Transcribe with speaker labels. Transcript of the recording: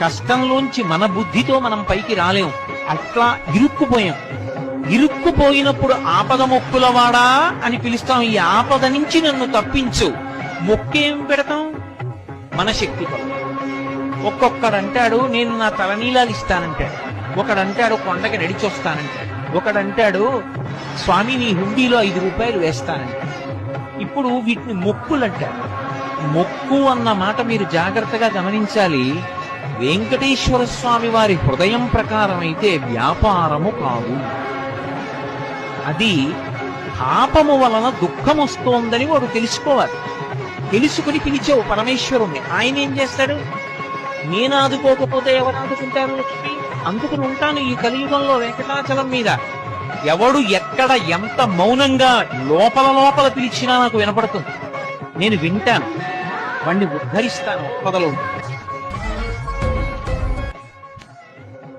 Speaker 1: కష్టంలోంచి మన బుద్ధితో మనం పైకి రాలేం. అట్లా ఇరుక్కుపోయాం. ఇరుక్కుపోయినప్పుడు ఆపద మొక్కులవాడా అని పిలుస్తాం. ఈ ఆపద నుంచి నన్ను తప్పించు. మొక్కేం పెడతాం? మన శక్తి ఒక్కొక్కడంటాడు నేను నా తలనీలాలు ఇస్తానంటాడు. ఒకడంటాడు కొండకి నడిచొస్తానంటాడు. ఒకడంటాడు స్వామి నీ హుండీలో ఐదు రూపాయలు వేస్తానంటాడు. ఇప్పుడు వీటిని మొక్కులంటారు. మొక్కు అన్న మాట మీరు జాగ్రత్తగా గమనించాలి. వెంకటేశ్వర స్వామి వారి హృదయం ప్రకారం అయితే వ్యాపారము కాదు. అది పాపము వలన దుఃఖం వస్తోందని వాడు తెలుసుకోవాలి. తెలుసుకుని పిలిచావు పరమేశ్వరుణ్ణి. ఆయన ఏం చేస్తాడు? నేను ఆదుకోకపోతే ఎవరు ఆదుకుంటారు లక్ష్మి? అందుకుని ఉంటాను ఈ కలియుగంలో వెంకటాచలం మీద. ఎవడు ఎక్కడ ఎంత మౌనంగా లోపల లోపల పిలిచినా నాకు వినపడుతుంది. నేను వింటాను. వాణ్ణి ఉద్ధరిస్తాను పదలో